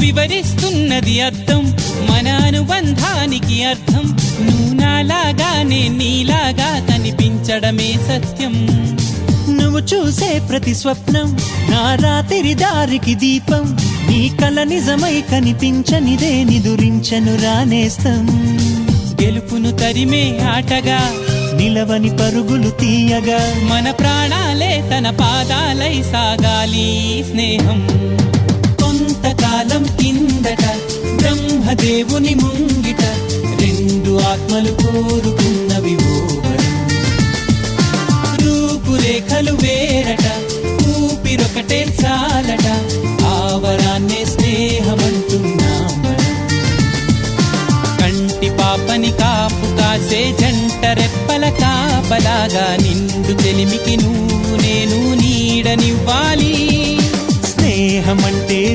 వివరిస్తున్నది అర్థం. మన అనుబంధానికి అర్థం. నువ్వు నాలాగానే నీలాగా కనిపించడమే సత్యం. నువ్వు చూసే ప్రతి స్వప్నం నా రాత్రి దారికి దీపం. నీ కల నిజమై కనిపించనిదే నిదురించను రానేస్తం. గెలుపును తరిమే ఆటగా నిలవని పరుగులు తీయగా. మన ప్రాణాలే తన పాదాలై సాగాలి స్నేహం. దేవుని ముంగిట రెండు ఆత్మలు కోరుకున్నవి రూపురేఖలు వేరట ఊపిరొకటే చాలట ఆవరాన్నే స్నేహమంటున్నాం కంటి పాపని కాపు కాసే జంట రెప్పల కాపలాగా నిండు తెలిమికి నువ్వు